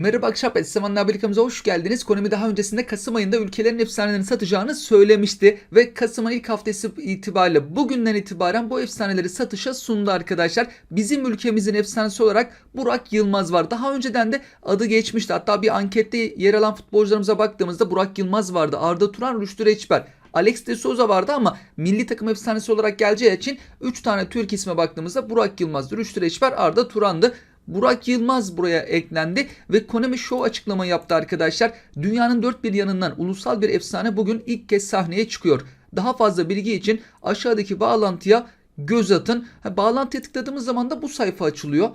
Merhaba Akşap Etseman Nabilikamıza hoş geldiniz. Konumi daha öncesinde Kasım ayında ülkelerin efsanelerini satacağını söylemişti. Ve Kasım ayı ilk haftası itibariyle bugünden itibaren bu efsaneleri satışa sundu arkadaşlar. Bizim ülkemizin efsanesi olarak Burak Yılmaz var. Daha önceden de adı geçmişti. Hatta bir ankette yer alan futbolcularımıza baktığımızda Burak Yılmaz vardı. Arda Turan, Rüştü Reçber. Alex de Souza vardı ama milli takım efsanesi olarak geleceği için 3 tane Türk isme baktığımızda Burak Yılmaz, Rüştü Reçber, Arda Turan'dı. Burak Yılmaz buraya eklendi ve Konami Show açıklama yaptı arkadaşlar. Dünyanın dört bir yanından ulusal bir efsane bugün ilk kez sahneye çıkıyor. Daha fazla bilgi için aşağıdaki bağlantıya göz atın. Ha, bağlantıya tıkladığımız zaman da bu sayfa açılıyor.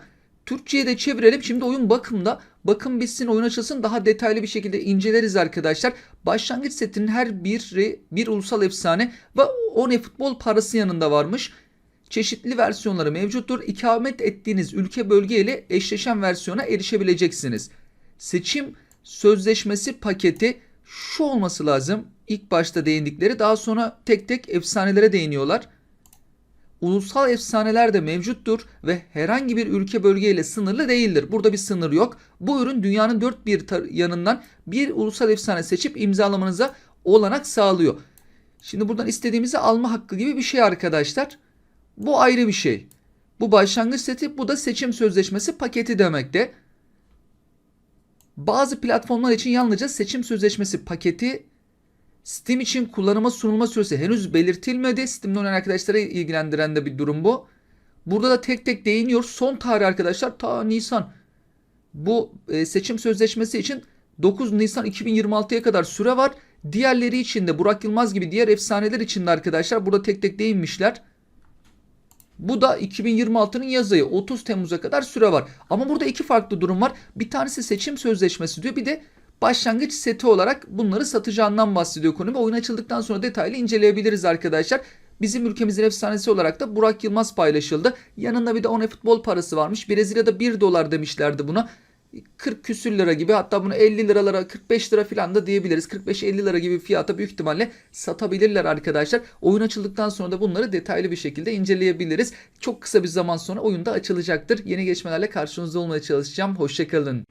Türkçe'ye de çevirelim. Şimdi oyun bakımda. Bakım bitsin, oyun açılsın daha detaylı bir şekilde inceleriz arkadaşlar. Başlangıç setinin her biri bir ulusal efsane ve o ne futbol parası yanında varmış çeşitli versiyonları mevcuttur. İkamet ettiğiniz ülke bölge ile eşleşen versiyona erişebileceksiniz. Seçim sözleşmesi paketi şu olması lazım. İlk başta değindikleri daha sonra tek tek efsanelere değiniyorlar. Ulusal efsaneler de mevcuttur ve herhangi bir ülke bölge ile sınırlı değildir. Burada bir sınır yok. Bu ürün dünyanın dört bir yanından bir ulusal efsane seçip imzalamanıza olanak sağlıyor. Şimdi buradan istediğimizi alma hakkı gibi bir şey arkadaşlar. Bu ayrı bir şey. Bu başlangıç seti, bu da seçim sözleşmesi paketi demekte. Bazı platformlar için yalnızca seçim sözleşmesi paketi Steam için kullanıma sunulma süresi henüz belirtilmedi. Steam'de oynayan arkadaşları ilgilendiren de bir durum bu. Burada da tek tek değiniyor. Son tarih arkadaşlar ta Nisan. Bu e, seçim sözleşmesi için 9 Nisan 2026'ya kadar süre var. Diğerleri için de Burak Yılmaz gibi diğer efsaneler için de arkadaşlar burada tek tek değinmişler. Bu da 2026'nın yaz ayı 30 Temmuz'a kadar süre var. Ama burada iki farklı durum var. Bir tanesi seçim sözleşmesi diyor. Bir de başlangıç seti olarak bunları satacağından bahsediyor konu ve oyun açıldıktan sonra detaylı inceleyebiliriz arkadaşlar. Bizim ülkemizin efsanesi olarak da Burak Yılmaz paylaşıldı. Yanında bir de ona futbol parası varmış. Brezilya'da 1 dolar demişlerdi buna. 40 küsür lira gibi hatta bunu 50 liralara 45 lira falan da diyebiliriz. 45-50 lira gibi fiyata büyük ihtimalle satabilirler arkadaşlar. Oyun açıldıktan sonra da bunları detaylı bir şekilde inceleyebiliriz. Çok kısa bir zaman sonra oyunda açılacaktır. Yeni gelişmelerle karşınızda olmaya çalışacağım. Hoşçakalın.